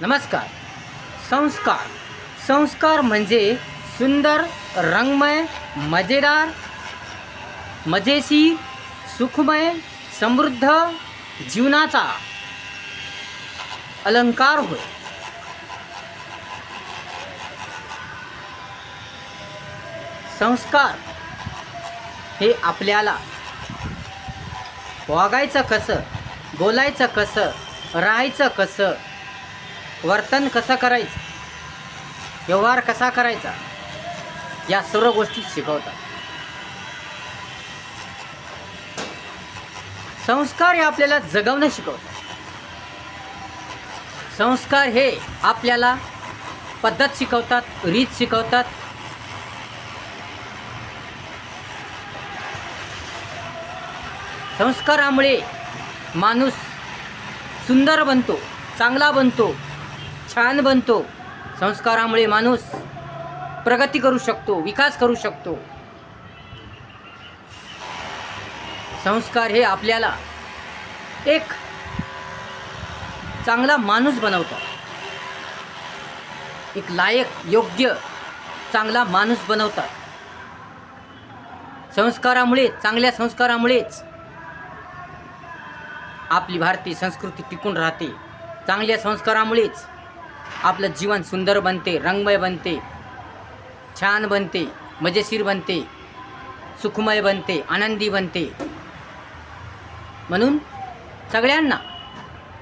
नमस्कार. संस्कार. संस्कार म्हणजे सुंदर रंगमय मजेदार मजेशीर सुखमय समृद्ध जीवनाचा अलंकार होय. संस्कार हे आपल्याला वागायचं कसं बोलायचं कसं राहायचं कसं वर्तन कसं करायचं? व्यवहार कसा करायचा? या सर्व गोष्टी शिकवतात. संस्कार हे आपल्याला जगवणं शिकवतात. संस्कार हे आपल्याला पद्धत शिकवतात रीत शिकवतात. संस्कारामुळे माणूस सुंदर बनतो चांगला बनतो. छान बनतो. संस्कारामुळे माणूस प्रगती करू शकतो विकास करू शकतो. संस्कार हे आपल्याला एक चांगला माणूस बनवतात एक लायक योग्य चांगला माणूस बनवतात. संस्कारामुळे चांगल्या संस्कारामुळेच आपली भारतीय संस्कृती टिकून राहते. चांगल्या संस्कारामुळेच आपलं जीवन सुंदर बनते रंगमय बनते छान बनते मजेशीर बनते सुखमय बनते आनंदी बनते. म्हणून सगळ्यांना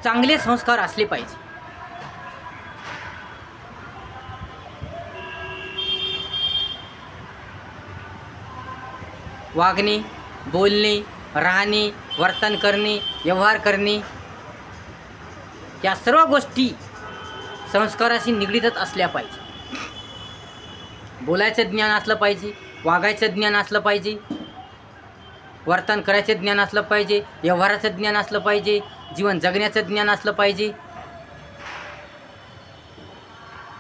चांगले संस्कार असले पाहिजे. वागणे बोलणे राहणे वर्तन करणे व्यवहार करणे या सर्व गोष्टी संस्काराशी निगडीतच असल्या पाहिजे. बोलायचं ज्ञान असलं पाहिजे वागायचं ज्ञान असलं पाहिजे वर्तन करायचं ज्ञान असलं पाहिजे व्यवहाराचं ज्ञान असलं पाहिजे जीवन जगण्याचं ज्ञान असलं पाहिजे.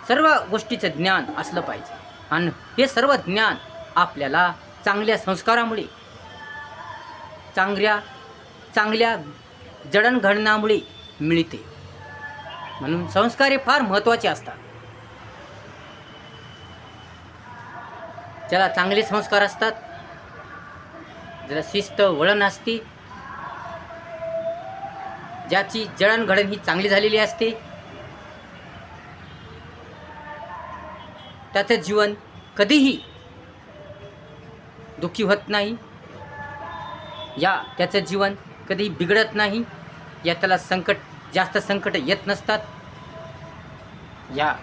सर्व गोष्टीचं ज्ञान असलं पाहिजे. आणि हे सर्व ज्ञान आपल्याला चांगल्या संस्कारामुळे चांगल्या चांगल्या जडणघडणामुळे मिळते. म्हणून संस्कार हे फार महत्त्वाचे असतात. ज्याला चांगले संस्कार असतात ज्याला शिस्त वळण असते ज्याची जडणघडण ही चांगली झालेली असते त्याचं जीवन कधीही दुःखी होत नाही. या त्याचं जीवन कधी बिघडत नाही. या त्याला संकट जास्त संकट येत नसतात. या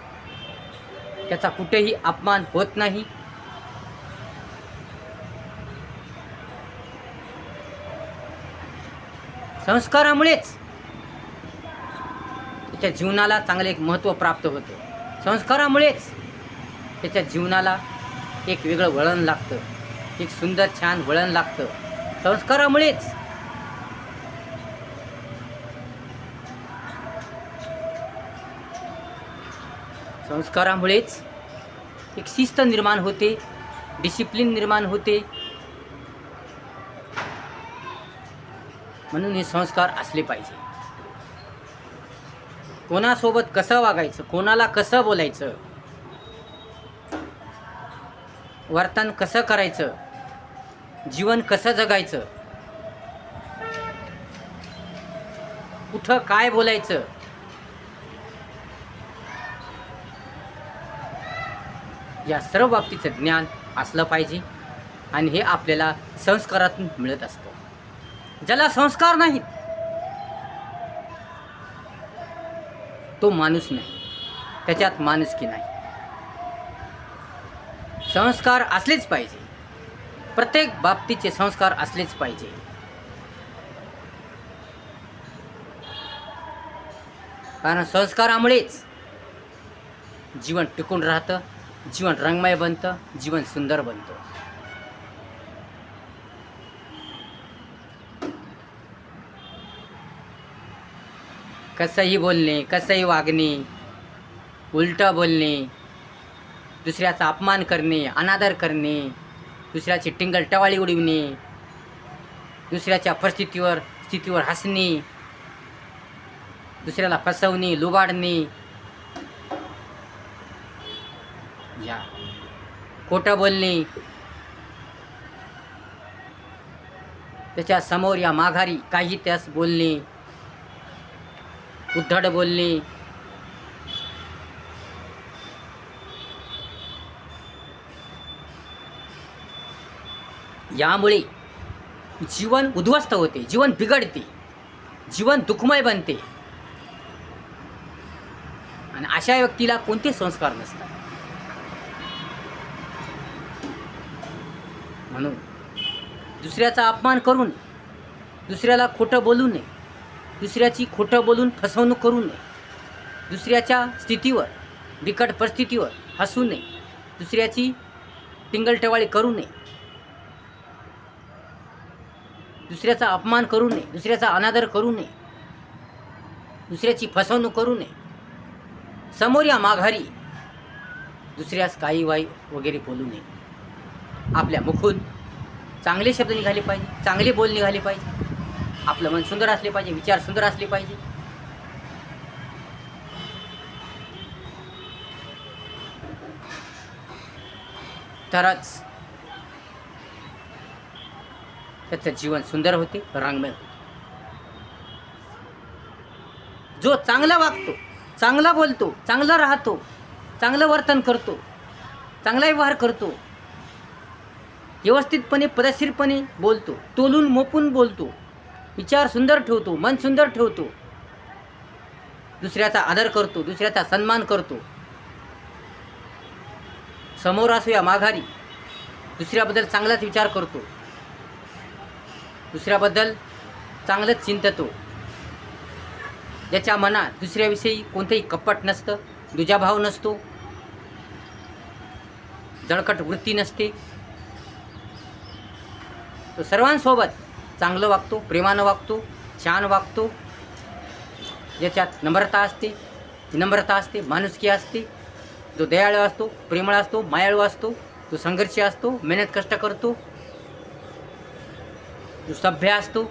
त्याचा कुठेही अपमान होत नाही. संस्कारामुळेच त्याच्या जीवनाला चांगले एक महत्त्व प्राप्त होतं. संस्कारामुळेच त्याच्या जीवनाला एक वेगळं वळण लागतं. एक सुंदर छान वळण लागतं. संस्कारामुळेच संस्कारामुळेच एक शिस्त निर्माण होते डिसिप्लिन निर्माण होते. म्हणून हे संस्कार असले पाहिजे. कोणासोबत कसं वागायचं कोणाला कसं बोलायचं वर्तन कसं करायचं जीवन कसं जगायचं कुठं काय बोलायचं या सर्व बाबतीचं ज्ञान असलं पाहिजे आणि हे आपल्याला संस्कारातून मिळत असतं. ज्याला संस्कार नाहीत तो माणूस नाही. त्याच्यात माणुसकी नाही? संस्कार असलेच पाहिजे. प्रत्येक बाबतीचे संस्कार असलेच पाहिजे. कारण संस्कारामुळेच जीवन टिकून राहतं. जीवन रंगमय बनतं जीवन सुंदर बनतं. कसंही बोलणे कसंही वागणे उलटं बोलणे दुसऱ्याचा अपमान करणे अनादर करणे दुसऱ्याची टिंगल टवाळी उडविणे दुसऱ्याच्या परिस्थितीवर स्थितीवर हसणे दुसऱ्याला फसवणे लुबाडणे या. खोटं बोलणे. त्याच्यासमोर या माघारी काही त्यास बोलणे. उद्धड बोलणे. यामुळे जीवन उद्ध्वस्त होते जीवन बिघडते जीवन दुःखमय बनते. आणि अशा व्यक्तीला कोणते संस्कार नसतात? म्हणून. दुसऱ्याचा अपमान करू नये. दुसऱ्याला खोटं बोलू नये. दुसऱ्याची खोटं बोलून फसवणूक करू नये. दुसऱ्याच्या स्थितीवर बिकट परिस्थितीवर हसू नये. दुसऱ्याची टिंगलटवाळी करू नये. दुसऱ्याचा अपमान करू नये. दुसऱ्याचा अनादर करू नये. दुसऱ्याची फसवणूक करू नये. समोर या माघारी दुसऱ्यास काही वाई वगैरे बोलू नये. आपल्या मुखून. चांगले शब्द निघाले पाहिजे चांगले बोल निघाले पाहिजे. आपलं मन सुंदर असले पाहिजे विचार सुंदर असले पाहिजे. तरच त्याचं जीवन सुंदर होते रंगमय होते. जो चांगला वागतो चांगला बोलतो चांगला राहतो चांगलं वर्तन करतो चांगला व्यवहार करतो व्यवस्थितपणे पदशीरपणे बोलतो. तोलून मोपून बोलतो. विचार सुंदर ठेवतो मन सुंदर ठेवतो. दुसऱ्याचा आदर करतो दुसऱ्याचा सन्मान करतो. समोर असो या माघारी. दुसऱ्याबद्दल चांगलाच विचार करतो. दुसऱ्याबद्दल चांगलंच चिंततो. ज्याच्या मनात दुसऱ्याविषयी कोणतंही कपट नसतं दुजाभाव नसतो. जळकट वृत्ती नसते. तो सर्वांसोबत चांगलं वागतो प्रेमानं वागतो छान वागतो. ज्याच्यात नम्रता असते विनम्रता असते माणुसकी असते जो दयाळू असतो प्रेमळ असतो मायाळू असतो तो संघर्षी असतो मेहनत कष्ट करतो जो सभ्य असतो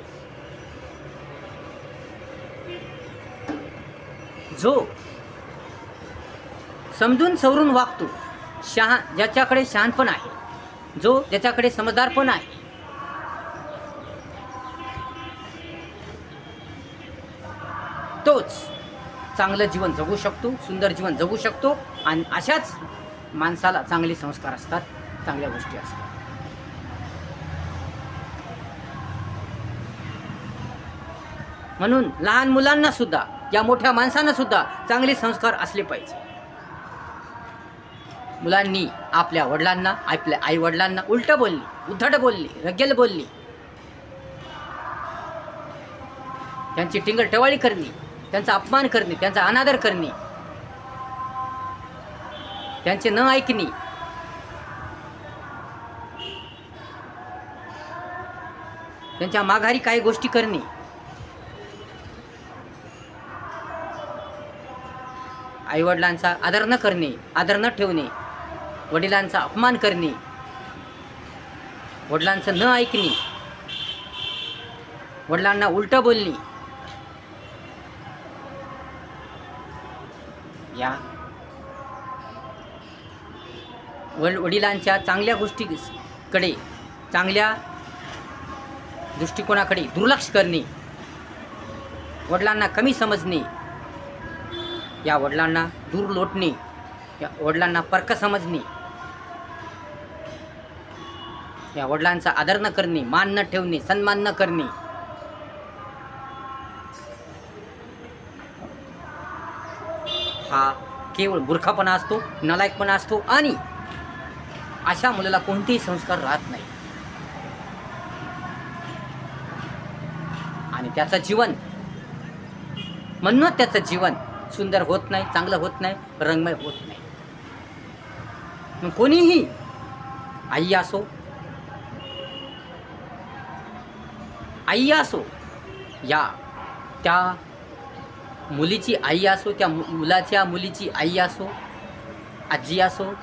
जो समजून सवरून वागतो शहा ज्याच्याकडे शहाणपण आहे जो ज्याच्याकडे समजदारपण आहे तोच चांगलं जीवन जगू शकतो सुंदर जीवन जगू शकतो आणि अशाच माणसाला चांगले संस्कार असतात चांगल्या गोष्टी असतात. म्हणून लहान मुलांना सुद्धा या मोठ्या माणसांना सुद्धा चांगले संस्कार असले पाहिजे. मुलांनी आपल्या वडिलांना आपल्या आई वडिलांना उलट बोलली उद्धट बोलली रगेल बोलली. त्यांची टिंगल टवाळी करणे त्यांचा अपमान करणे त्यांचा अनादर करणे त्यांचे न ऐकणे. त्यांच्या माघारी काही गोष्टी करणे. आईवडिलांचा आदर न करणे आदर न ठेवणे वडिलांचा अपमान करणे वडिलांचं न ऐकणे वडिलांना उलटं बोलणे या वड वडिलांच्या चांगल्या गोष्टीकडे चांगल्या दृष्टिकोनाकडे दुर्लक्ष करणे वडिलांना कमी समजणे या वडिलांना दूर लोटणे या वडिलांना पर्क समजणे या वडिलांचा आदर न करणे मान न ठेवणे सन्मान न करणे. हा केवळ मूर्खपणा असतो नलायकपणा असतो आणि अशा मुलाला कोणतेही संस्कार राहत नाही. आणि त्याचं जीवन म्हणूनच त्याचं जीवन सुंदर होत नाही चांगलं होत नाही रंगमय होत नाही. मग कोणीही आई असो आई असो या त्या मुलीची आई असो त्या मु- मुलाच्या मुलीची आई असो आजी असो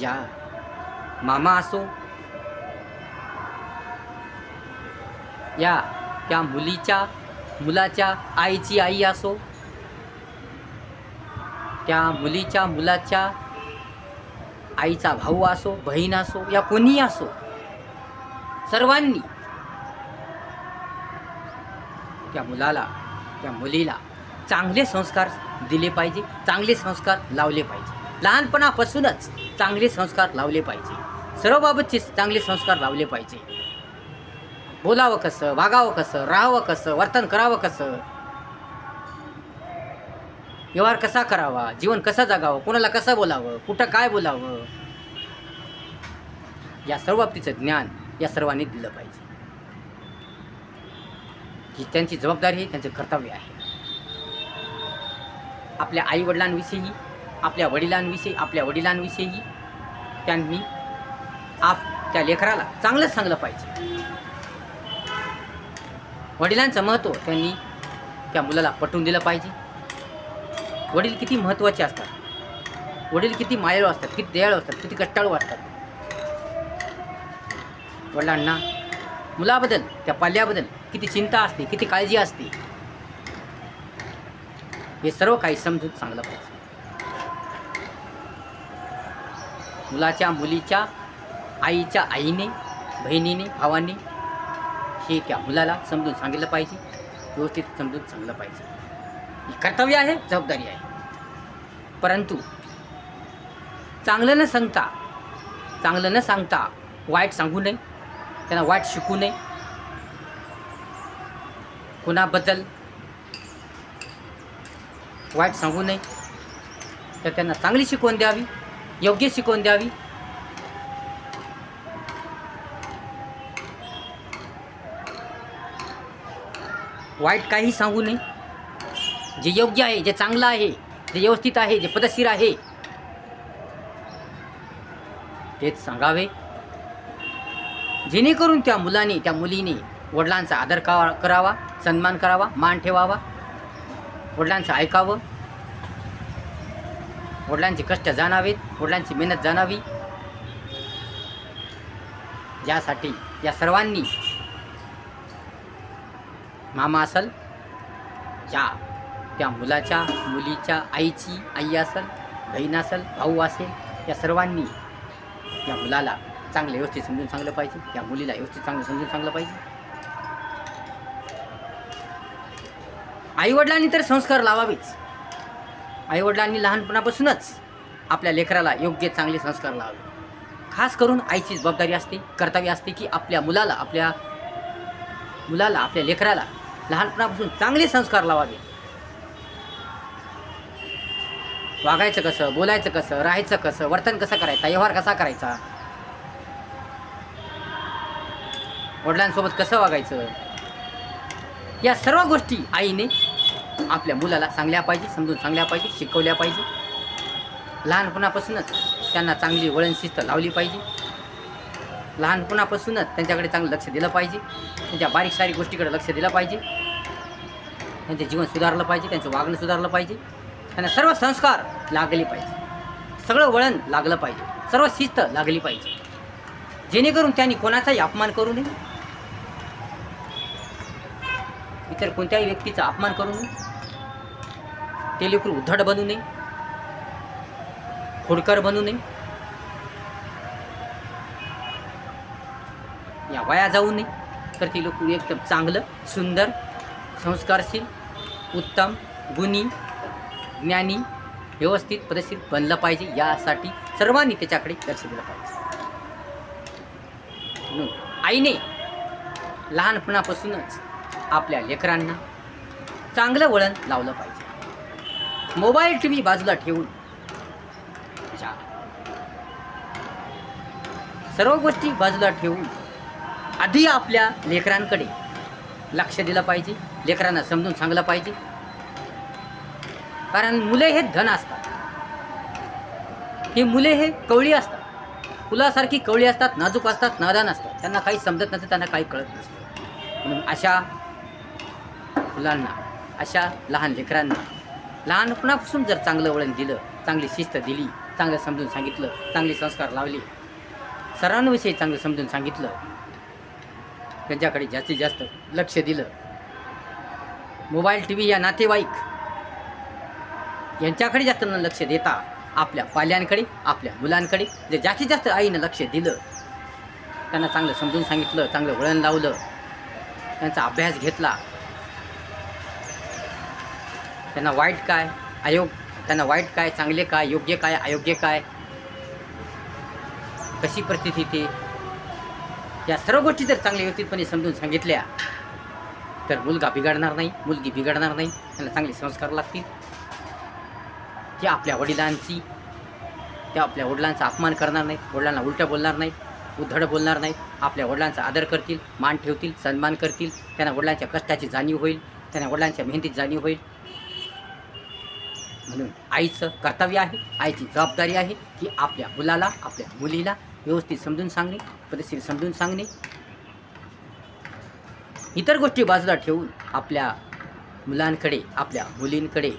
या मामा असो या त्या मुलीच्या मुलाच्या आईची आई असो। त्या मुलीच्या मुलाच्या आईचा भाऊ असो बहीण असो या कोणीही असो। सर्वांनी त्या मुलाला त्या मुलीला चांगले संस्कार दिले पाहिजे चांगले संस्कार लावले पाहिजे। लहानपणापासूनच चांगले संस्कार लावले पाहिजे। सर्वबाबतचे चांगले संस्कार लावले पाहिजे. बोलावं कसं वागावं कसं राहावं कसं वर्तन करावं कसं? व्यवहार कसा करावा जीवन कसं जगावं कोणाला कसं बोलावं कुठं काय बोलावं? या सर्व बाबतीचं ज्ञान या सर्वांनी दिलं पाहिजे. ही त्यांची जबाबदारी आहे त्यांचं कर्तव्य आहे. आपल्या आईवडिलांविषयी आपल्या वडिलांविषयी आपल्या वडिलांविषयी त्यांनी आप त्या लेकराला चांगलंच सांगलं पाहिजे. वडिलांचं महत्त्व त्यांनी त्या मुलाला पटवून दिलं पाहिजे. वडील किती महत्त्वाचे असतात. वडील किती मायाळू असतात किती दयाळू असतात किती कट्टाळू असतात. वडिलांना मुलाबद्दल त्या पाल्याबद्दल किती चिंता असते किती काळजी असते. हे सर्व काही समजून सांगलं पाहिजे. मुलाच्या मुलीच्या आईच्या आईने बहिणीने भावाने हे त्या मुलाला समजून सांगितलं पाहिजे. व्यवस्थित समजून सांगलं पाहिजे. ही कर्तव्य आहे जबाबदारी आहे. परंतु चांगलं न सांगता चांगलं न सांगता वाईट सांगू नये त्यांना वाईट शिकू नये. कुणाबद्दल वाईट सांगू नये तर त्यांना चांगली शिकवण द्यावी योग्य शिकवण द्यावी. वाईट काही सांगू नये. जे योग्य आहे जे चांगलं आहे जे व्यवस्थित आहे जे पदशीर आहे तेच सांगावे. जेणेकरून त्या मुलाने त्या मुलीने वडिलांचा आदर करावा सन्मान करावा मान ठेवावा. वडिलांचं ऐकावं. वडिलांचे कष्ट जाणावेत वडिलांची मेहनत जाणावी. यासाठी या सर्वांनी मामा असेल या त्या मुलाच्या मुलीच्या आईची आई असेल बहीण असेल भाऊ असेल या सर्वांनी या मुलाला चांगलं व्यवस्थित समजून सांगलं पाहिजे या मुलीला व्यवस्थित चांगलं समजून सांगलं पाहिजे. आईवडिलांनी तर संस्कार लावावेच. आईवडिलांनी लहानपणापासूनच आपल्या लेकराला योग्य चांगले संस्कार लावावे. खास करून आईची जबाबदारी असते कर्तव्य असते की आपल्या मुलाला आपल्या मुलाला आपल्या लेकराला लहानपणापासून चांगले संस्कार लावावे. वागायचं कसं बोलायचं कसं राहायचं कसं वर्तन कसं करायचं व्यवहार कसा करायचा? वडिलांसोबत कसं वागायचं? या सर्व गोष्टी आईने आपल्या मुलाला सांगल्या पाहिजे समजून सांगल्या पाहिजे शिकवल्या पाहिजे. लहानपणापासूनच त्यांना चांगली वळण शिस्त लावली पाहिजे. लहानपणापासूनच त्यांच्याकडे चांगलं लक्ष दिलं पाहिजे. त्यांच्या बारीक सारीक गोष्टीकडे लक्ष दिलं पाहिजे. त्यांचे जीवन सुधारलं पाहिजे त्यांचं वागणं सुधारलं पाहिजे. त्यांना सर्व संस्कार लागले पाहिजे. सगळं वळण लागलं पाहिजे. सर्व शिस्त लागली पाहिजे. जेणेकरून त्यांनी कोणाचाही अपमान करू नये. इतर कोणत्याही व्यक्तीचा अपमान करू नये. ते लेकरू उद्धट बनू नये. खोडकर बनू नये. या वया जाऊ नये. तर ती लोक एकदम चांगलं सुंदर संस्कारशील उत्तम गुणी ज्ञानी व्यवस्थित पद्धतशीर बनलं पाहिजे यासाठी सर्वांनी त्याच्याकडे लक्ष दिलं पाहिजे. आईने लहानपणापासूनच आपल्या लेकरांना चांगलं वळण लावलं पाहिजे. मोबाईल टी व्ही बाजूला ठेवून सर्व गोष्टी बाजूला ठेवून आधी आपल्या लेकरांकडे लक्ष दिलं पाहिजे. लेकरांना समजून सांगलं पाहिजे. कारण मुले हे धन असतात. ही मुले हे कवळी असतात. फुलासारखी कवळी असतात नाजूक असतात नादान असतात. त्यांना काही समजत नसतं त्यांना काही कळत नसतं. म्हणून अशा मुलांना अशा लहान लेकरांना लहानपणापासून जर चांगलं वळण दिलं चांगली शिस्त दिली चांगलं समजून सांगितलं चांगले संस्कार लावले सर्वांविषयी चांगलं समजून सांगितलं त्यांच्याकडे जास्तीत जास्त लक्ष दिलं मोबाईल टी व्ही या नातेवाईक यांच्याकडे जास्त न लक्ष देता आपल्या पाल्यांकडे आपल्या मुलांकडे. जे जास्तीत जास्त आईनं लक्ष दिलं त्यांना चांगलं समजून सांगितलं चांगलं वळण लावलं त्यांचा अभ्यास घेतला. त्यांना वाईट काय अयोग त्यांना वाईट काय चांगले काय योग्य काय अयोग्य काय कशी परिस्थिती ते या सर्व गोष्टी जर चांगल्या व्यवस्थितपणे समजून सांगितल्या तर मुलगा बिघडणार नाही मुलगी बिघडणार नाही. त्यांना चांगले संस्कार लागतील. ते आपल्या वडिलांची ते आपल्या वडिलांचा अपमान करणार नाहीत वडिलांना उलटं बोलणार नाहीत उद्धड बोलणार नाहीत. आपल्या वडिलांचा आदर करतील मान ठेवतील सन्मान करतील. त्यांना वडिलांच्या कष्टाची जाणीव होईल त्यांना वडिलांच्या मेहनतीत जाणीव होईल. म्हणून आईचं कर्तव्य आहे आईची जबाबदारी आहे की आपल्या मुलाला आपल्या मुलीला व्यवस्थित समजून सांगणे पद्धतशीर समजून सांगणे. इतर गोष्टी बाजूला ठेवून आपल्या मुलांकडे आपल्या मुलींकडे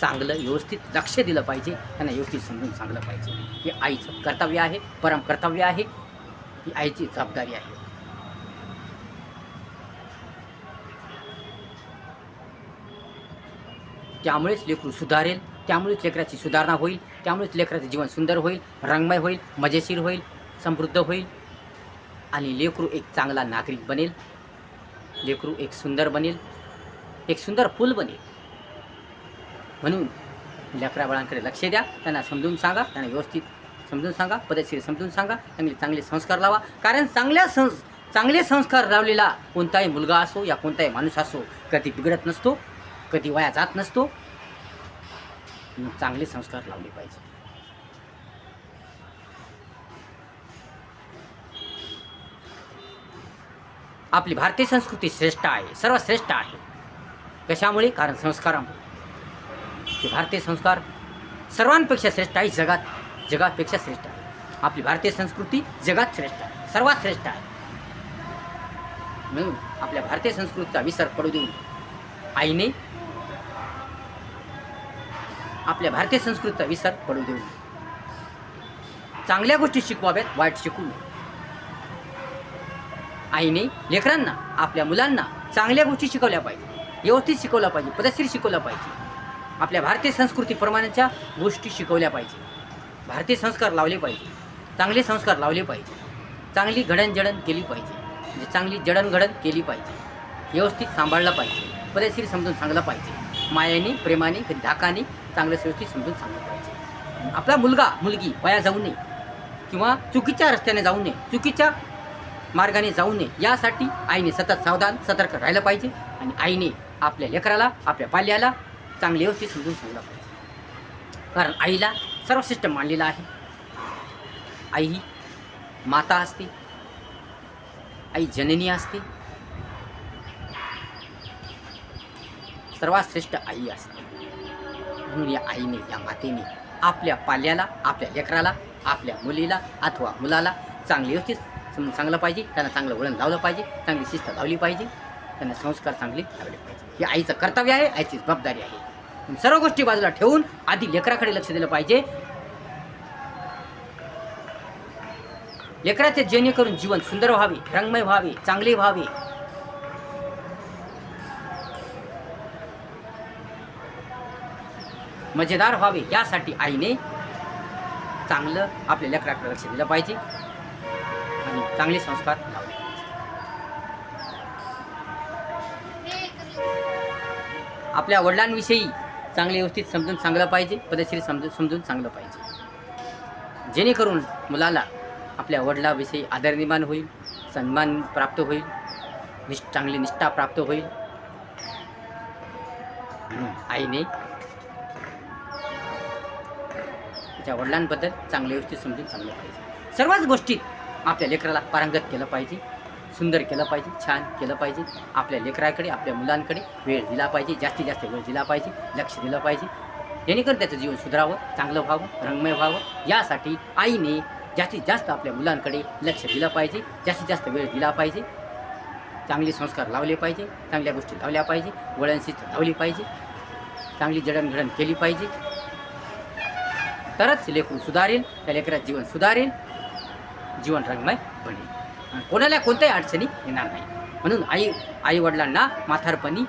चांगलं व्यवस्थित लक्ष दिलं पाहिजे त्यांना व्यवस्थित समजून सांगलं पाहिजे. हे आईचं कर्तव्य आहे परम कर्तव्य आहे ही आईची जबाबदारी आहे. त्यामुळेच लेकरू सुधारेल त्यामुळेच लेकराची सुधारणा होईल त्यामुळेच लेकराचं जीवन सुंदर होईल रंगमय होईल मजेशीर होईल समृद्ध होईल आणि लेकरू एक चांगला नागरिक बनेल. लेकरू एक सुंदर बनेल एक सुंदर फूल बनेल. म्हणून लेकरा बाळांकडे लक्ष द्या त्यांना समजून सांगा त्यांना व्यवस्थित समजून सांगा पद्धतशीर समजून सांगा चांगले चांगले संस्कार लावा. कारण चांगल्या संस चांगले संस्कार लावलेला कोणताही मुलगा असो या कोणताही माणूस असो कधी बिघडत नसतो कधी वाया जात नसतो. चांगले संस्कार लावले पाहिजे. आपली भारतीय संस्कृती श्रेष्ठ आहे सर्वश्रेष्ठ आहे. कशामुळे? कारण संस्कारामुळे. हे भारतीय संस्कार सर्वांपेक्षा श्रेष्ठ आहे जगात जगापेक्षा श्रेष्ठ आहे. आपली भारतीय संस्कृती जगात श्रेष्ठ आहे सर्वात श्रेष्ठ आहे. म्हणून आपल्या भारतीय संस्कृतीचा विसर पडू देऊन आईने आपल्या भारतीय संस्कृतीचा विसर पडू देऊ चांगल्या गोष्टी शिकवाव्यात वाईट शिकू नये आईने लेकरांना आपल्या मुलांना चांगल्या गोष्टी शिकवल्या पाहिजे. व्यवस्थित शिकवल्या पाहिजे पद्धतशीर शिकवल्या पाहिजे. आपल्या भारतीय संस्कृतीप्रमाणेच्या गोष्टी शिकवल्या पाहिजे. भारतीय संस्कार लावले पाहिजे. चांगले संस्कार लावले पाहिजे. चांगली घडणजडण केली पाहिजे. म्हणजे चांगली जडणघडण केली पाहिजे. व्यवस्थित सांभाळलं पाहिजे. पद्धतशीर समजून सांगलं पाहिजे. मायाने प्रेमाने कधी धाकाने चांगलं व्यवस्थित समजून सांगलं पाहिजे. आपला मुलगा मुलगी वया जाऊ नये. किंवा चुकीच्या रस्त्याने जाऊ नये. चुकीच्या मार्गाने जाऊ नये. यासाठी आईने सतत सावधान सतर्क राहिलं पाहिजे आणि आईने आपल्या लेकराला आपल्या पाल्याला चांगली व्यवस्थित समजून सांगलं पाहिजे. कारण आईला सर्वश्रेष्ठ मानलेलं आहे. आई ही माता असते. आई जननी असते. सर्वात श्रेष्ठ आई असते. म्हणून या आईने या मातेने आपल्या पाल्याला आपल्या लेकराला आपल्या मुलीला अथवा मुलाला चांगली व्यवस्थित समजून चांगलं पाहिजे त्यांना चांगलं वळण लावलं पाहिजे चांगली शिस्त लावली पाहिजे त्यांना संस्कार चांगले लावले पाहिजे. हे आईचं कर्तव्य आहे आईची जबाबदारी आहे. सर्व गोष्टी बाजूला ठेवून आधी लेकराकडे लक्ष दिलं पाहिजे. लेकराचे जेणेकरून जीवन सुंदर व्हावे रंगमय व्हावे चांगले व्हावे. मजेदार व्हावे यासाठी आईने चांगलं आपल्या लेकराकडे लक्ष दिलं पाहिजे. चांगले संस्कार. आपल्या वडिलांविषयी चांगले व्यवस्थित समजून सांगलं पाहिजे पद्धतशीर समजून समजून सांगलं पाहिजे. जेणेकरून मुलाला आपल्या वडिलाविषयी आदर निर्माण होईल सन्मान प्राप्त होईल निष्ठ चांगली निष्ठा प्राप्त होईल. आईने तिच्या वडिलांबद्दल चांगले व्यवस्थित समजून सांगलं पाहिजे. सर्वच गोष्टीत आपल्या लेकराला पारंगत केलं पाहिजे सुंदर केलं पाहिजे छान केलं पाहिजे. आपल्या लेकराकडे आपल्या मुलांकडे वेळ दिला पाहिजे जास्तीत जास्त वेळ दिला पाहिजे लक्ष दिलं पाहिजे. जेणेकरून त्याचं जीवन सुधारावं चांगलं व्हावं रंगमय व्हावं. यासाठी आईने जास्तीत जास्त आपल्या मुलांकडे लक्ष दिलं पाहिजे जास्तीत जास्त वेळ दिला पाहिजे. चांगले संस्कार लावले पाहिजे चांगल्या गोष्टी लावल्या पाहिजे वळण लावली पाहिजे चांगली जडणघडण केली पाहिजे. तरच लेकरू सुधारेल त्या लेकरात जीवन सुधारेल. जीवन रंगमय बनेल आणि कोणाला कोणत्याही अडचणी येणार नाही. म्हणून आई आई वडिलांना म्हातारपणी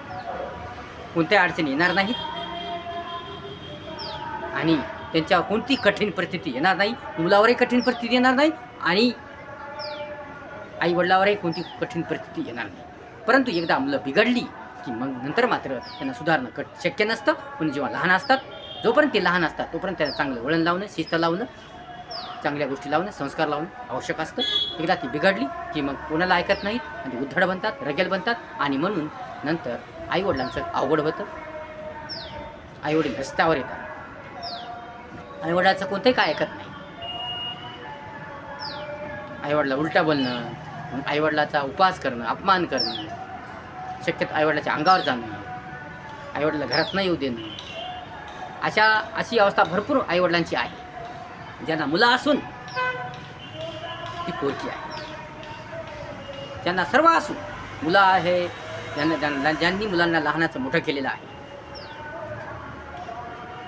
कोणत्याही अडचणी येणार नाहीत. आणि त्यांच्या कोणती कठीण परिस्थिती येणार नाही मुलावरही कठीण परिस्थिती येणार नाही आणि आई वडिलावरही कोणती कठीण परिस्थिती येणार नाही. परंतु एकदा मुलं बिघडली की मग नंतर मात्र त्यांना सुधारणं कट शक्य नसतं. पण जेव्हा लहान असतात जोपर्यंत ते लहान असतात तोपर्यंत त्यांना चांगलं वळण लावणं शिस्त लावणं चांगल्या गोष्टी लावणं संस्कार लावणं आवश्यक असतं. एकदा ती बिघडली की मग कोणाला ऐकत नाहीत आणि उद्धड बनतात रगेल बनतात आणि म्हणून नंतर आईवडिलांचं अवघड होतं. आईवडील रस्त्यावर येतात. आईवडिलाचं कोणतंही काय ऐकत नाही. आईवडिला उलटा बोलणं आईवडिलाचा उपवास करणं अपमान करणं शक्यतो आईवडिलाच्या अंगावर जाणं आईवडिला घरात न येऊ देणं. अशा अशी अवस्था भरपूर आईवडिलांची आहे. ज्यांना मुलं असून ती पोरकी आहे. त्यांना सर्व असून मुलं आहे ज्यांना ज्यांना ज्यांनी मुलांना लहानाचं मोठं केलेलं आहे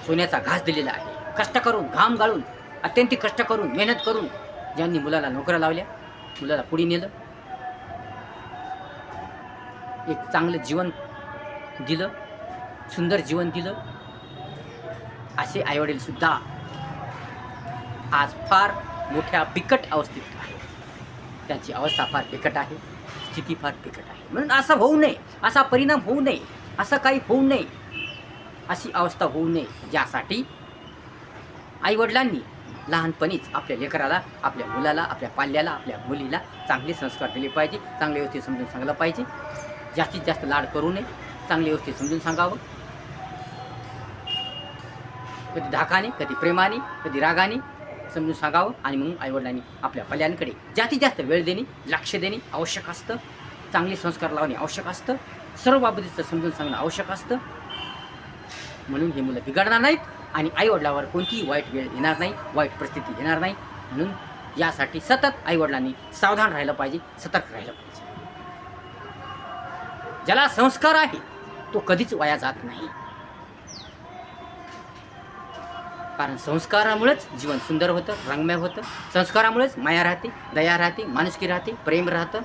सोन्याचा घास दिलेला आहे कष्ट करून घाम गाळून अत्यंत कष्ट करून मेहनत करून ज्यांनी मुलाला नोकऱ्या लावल्या मुलाला पुढे नेलं एक चांगलं जीवन दिलं सुंदर जीवन दिलं असे आईवडील सुद्धा आज फार मोठ्या बिकट अवस्थेत आहे. त्यांची अवस्था फार बिकट आहे. स्थिती फार बिकट आहे. म्हणून असं होऊ नये. असा परिणाम होऊ नये. असं काही होऊ नये. अशी अवस्था होऊ नये. यासाठी आईवडिलांनी लहानपणीच आपल्या लेकराला आपल्या मुलाला आपल्या पाल्याला आपल्या मुलीला चांगले संस्कार दिले पाहिजे. चांगले व्यवस्थित समजून सांगलं पाहिजे. जास्तीत जास्त लाड करू नये. चांगली व्यवस्थित समजून सांगावं. कधी धाकाने कधी प्रेमाने कधी रागाने समजून सांगावं आणि म्हणून आईवडिलांनी आपल्या पल्ल्यांकडे जास्तीत जास्त वेळ देणे लक्ष देणे आवश्यक असतं. चांगले संस्कार लावणे आवश्यक असतं. सर्व बाबतीचं समजून सांगणं आवश्यक असतं. म्हणून हे मुलं बिघडणार नाहीत आणि आईवडिलावर कोणतीही वाईट वेळ येणार नाही वाईट परिस्थिती येणार नाही. म्हणून यासाठी सतत आईवडिलांनी सावधान राहिलं पाहिजे सतर्क राहिलं पाहिजे. ज्याला संस्कार आहे तो कधीच वाया जात नाही. कारण संस्कारामुळेच जीवन सुंदर होतं रंगमय होतं. संस्कारामुळेच माया राहते दया राहते माणुसकी राहते प्रेम राहतं.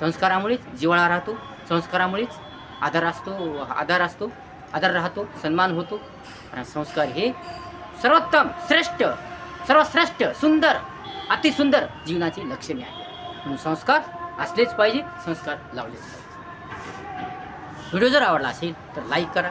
संस्कारामुळेच जिव्हाळा राहतो संस्कारामुळेच आदर असतो आदर असतो आदर राहतो सन्मान होतो. कारण संस्कार हे सर्वोत्तम श्रेष्ठ सर्वश्रेष्ठ सुंदर अतिसुंदर जीवनाची लक्षणे आहे म्हणून संस्कार असलेच पाहिजे संस्कार लावलेच पाहिजे. व्हिडिओ जर आवडला असेल तर लाईक करा.